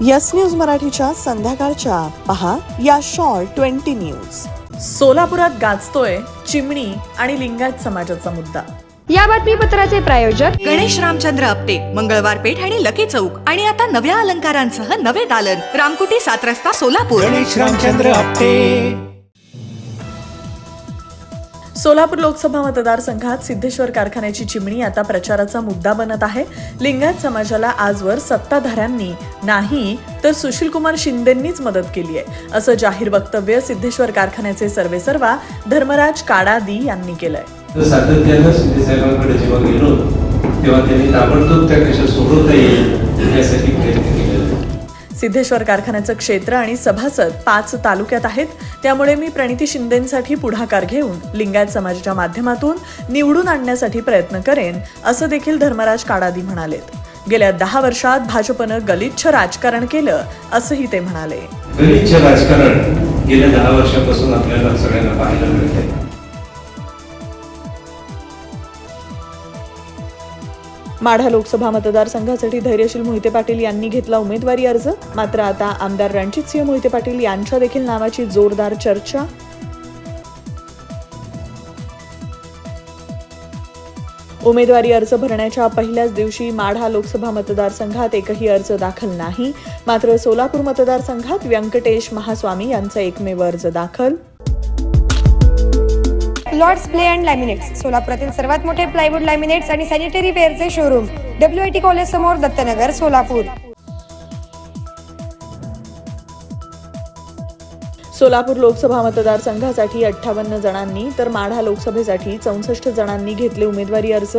Yes news मराठीच्या संध्याकाळच्या. पहा या शॉर्ट ट्वेंटी न्यूज. सोलापुरात गाजतोय चिमणी आणि लिंगायत समाजाचा मुद्दा. या बातमीपत्राचे प्रायोजक गणेश रामचंद्र आपटे मंगळवार पेठ आणि लकी चौक. आणि आता नव्या अलंकारांसह नवे दालन. रामकुटी सात रस्ता सोलापूर. गणेश रामचंद्र आपटे. सोलापूर लोकसभा मतदारसंघात सिद्धेश्वर कारखान्याची चिमणी आता प्रचाराचा मुद्दा बनत आहे. लिंगायत समाजाला आजवर सत्ताधाऱ्यांनी नाही तर सुशीलकुमार शिंदेंनीच मदत केली आहे. असं जाहीर वक्तव्य सिद्धेश्वर कारखान्याचे सर्वेसर्वा धर्मराज काडादी यांनी केलंय. सातत्यानं शिंदे साहेबांकडे जेव्हा गेलो तेव्हा त्यांनी ताबडतोब त्या कशा सोडवता येईल यासाठी सिद्धेश्वर कारखान्याचं क्षेत्र आणि सभासद पाच तालुक्यात आहेत. त्यामुळे मी प्रणिती शिंदेसाठी पुढाकार घेऊन लिंगायत समाजाच्या माध्यमातून निवडून आणण्यासाठी प्रयत्न करेन असं देखील धर्मराज काडादी म्हणालेत. गेल्या दहा वर्षात भाजपनं गलिच्छ राजकारण केलं असंही ते म्हणाले. गलिच्छ राजकारण गेल्या दहा वर्षापासून आपल्याला सगळ्यांना पाहायला मिळते माढा लोकसभा मतदारसंघासाठी धैर्यशील मोहिते पाटील यांनी घेतला उमेदवारी अर्ज. मात्र आता आमदार रणजितसिंह मोहिते पाटील यांच्या देखील नावाची जोरदार चर्चा. उमेदवारी अर्ज भरण्याच्या पहिल्याच दिवशी माढा लोकसभा मतदारसंघात एकही अर्ज दाखल नाही. मात्र सोलापूर मतदारसंघात व्यंकटेश महास्वामी यांचा एकमेव अर्ज दाखल. लॉर्ड्स प्ले अँड लॅमिनेट्स सोलापुरातील सर्वात मोठे प्लायवूड लॅमिनेट्स आणि sanitary वेअरचे showroom W I T college समोर दत्तनगर सोलापूर. सोलापूर लोकसभा मतदारसंघासाठी अठ्ठावन्न जणांनी तर माढा लोकसभेसाठी चौसष्ट जणांनी घेतले उमेदवारी अर्ज.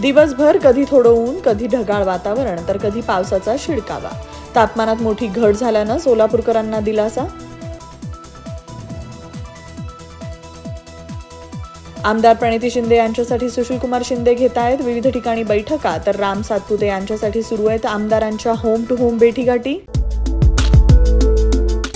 दिवसभर कधी थोडं ऊन कधी ढगाळ वातावरण तर कधी पावसाचा शिडकावा. तापमानात मोठी घट झाल्यानं सोलापूरकरांना दिलासा. आमदार प्रणिती शिंदे यांच्यासाठी सुशीलकुमार शिंदे घेत आहेत विविध ठिकाणी बैठका तर राम सातपुते यांच्यासाठी सुरू आहेत आमदारांच्या होम टू होम भेटीगाठी.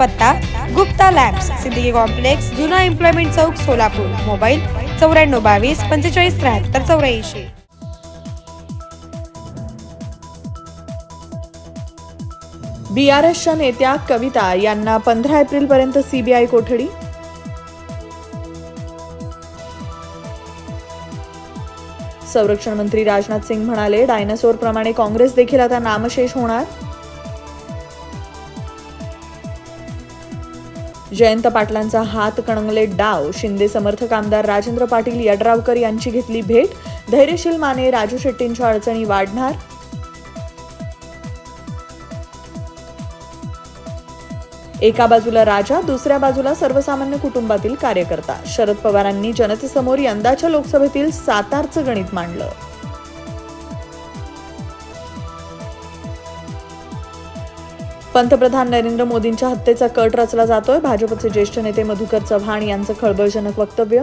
पत्ता गुप्ता लॅब्स सिद्दीकी कॉम्प्लेक्स जुना एम्प्लॉयमेंट चौक सोलापूर. मोबाईल चौऱ्याण्णव बावीस पंचेचाळीस त्र्याहत्तर चौऱ्याऐंशी. बीआरएसच्या नेत्या कविता यांना पंधरा एप्रिलपर्यंत सीबीआय कोठडी? संरक्षण मंत्री राजनाथ सिंग म्हणाले डायनासोर प्रमाणे काँग्रेस देखील आता नामशेष होणार. जयंत पाटलांचा हात कणंगले डाव. शिंदे समर्थक आमदार राजेंद्र पाटील यड्रावकर यांची घेतली भेट. धैर्यशील माने राजू शेट्टींच्या अडचणी वाढणार. एका बाजूला राजा दुसऱ्या बाजूला सर्वसामान्य कुटुंबातील कार्यकर्ता. शरद पवारांनी जनतेसमोर यंदाच्या लोकसभेतील सातारचं गणित मांडलं. पंतप्रधान नरेंद्र मोदींच्या हत्येचा कट रचला जातोय. भाजपचे ज्येष्ठ नेते मधुकर चव्हाण यांचं खळबळजनक वक्तव्य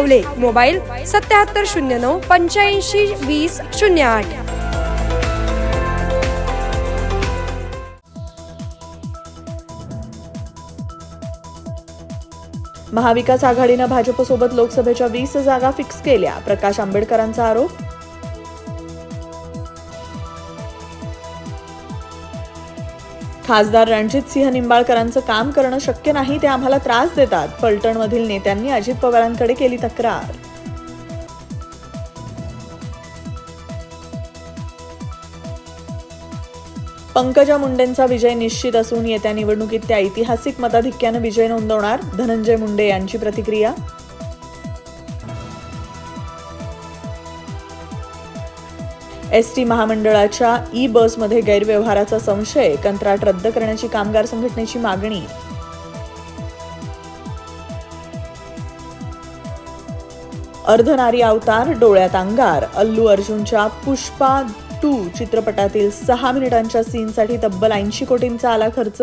हावले मोबाईल सत्याहत्तर शून्य नऊ पंच्याऐंशी वीस शून्य आठ. महाविकास आघाडीनं भाजपसोबत लोकसभेच्या वीस जागा फिक्स केल्या. प्रकाश आंबेडकरांचा आरोप? खासदार रणजित सिंह निंबाळकरांचं काम करणं शक्य नाही ते आम्हाला त्रास देतात. फलटणमधील नेत्यांनी अजित पवारांकडे केली तक्रार. पंकजा मुंडेंचा विजय निश्चित असून येत्या निवडणुकीत त्या ऐतिहासिक मताधिक्यानं विजय नोंदवणार. धनंजय मुंडे यांची प्रतिक्रिया? एस टी महामंडळाच्या ई बसमध्ये गैरव्यवहाराचा संशय कंत्राट रद्द करण्याची कामगार संघटनेची मागणी. अर्धनारी अवतार डोळ्यात अंगार. अल्लू अर्जुनच्या पुष्पा टू चित्रपटातील सहा मिनिटांच्या सीनसाठी तब्बल ऐंशी कोटींचा आला खर्च?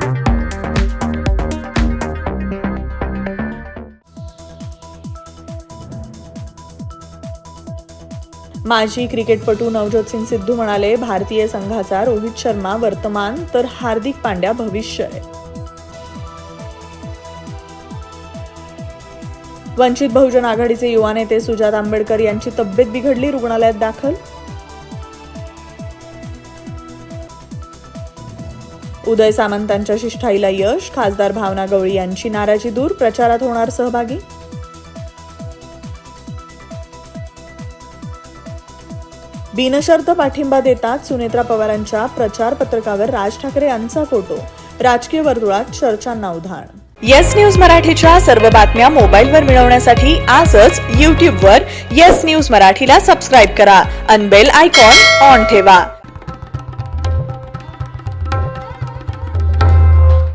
माजी क्रिकेटपटू नवज्योत सिंग सिद्धू म्हणाले भारतीय संघाचा रोहित शर्मा वर्तमान तर हार्दिक पांड्या भविष्य आहे. वंचित बहुजन आघाडीचे युवा नेते सुजात आंबेडकर यांची तब्येत बिघडली रुग्णालयात दाखल? उदय सामंतांच्या शिष्ठाईला यश खासदार भावना गवळी यांची नाराजी दूर प्रचारात होणार सहभागी? बिनशर्त पाठिंबा देतात सुनेत्रा पवारांच्या प्रचार पत्रकावर राज ठाकरे यांचा फोटो. राजकीय वर्तुळात चर्चांना उधाण. येस न्यूज मराठीच्या सर्व बातम्या मोबाईलवर मिळवण्यासाठी आजच यूट्यूबवर येस न्यूज मराठीला सबस्क्राईब करा. अनबेल आयकॉन ऑन ठेवा.